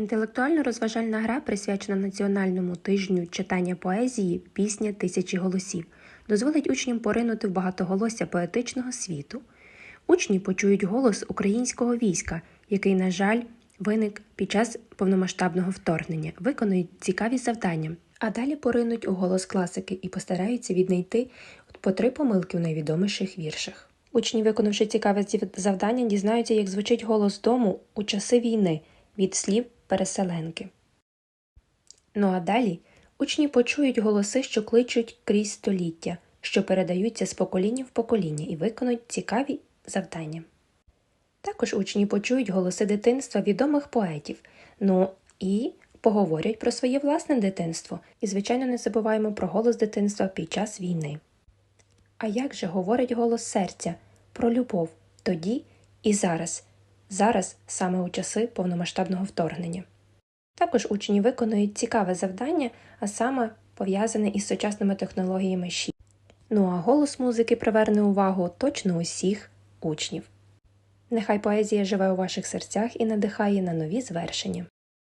Інтелектуально-розважальна гра присвячена Національному тижню читання поезії Пісня тисячі голосів, дозволить учням поринути в багатоголосся поетичного світу. Учні почують голос українського війська, який, на жаль, виник під час повномасштабного вторгнення, виконують цікаві завдання, а далі поринуть у голос класики і постараються віднайти по три помилки у найвідоміших віршах. Учні, виконавши цікаве завдання, дізнаються, як звучить голос дому у часи війни від слів переселенки. Ну а далі учні почують голоси, що кличуть крізь століття, що передаються з покоління в покоління і виконують цікаві завдання. Також учні почують голоси дитинства відомих поетів, ну і поговорять про своє власне дитинство. І, звичайно, не забуваємо про голос дитинства під час війни. А як же говорить голос серця про любов тоді і зараз, зараз саме у часи повномасштабного вторгнення? Також учні виконують цікаве завдання, а саме пов'язане із сучасними технологіями ШІ. Ну а голос музики приверне увагу точно усіх учнів. Нехай поезія живе у ваших серцях і надихає на нові звершення.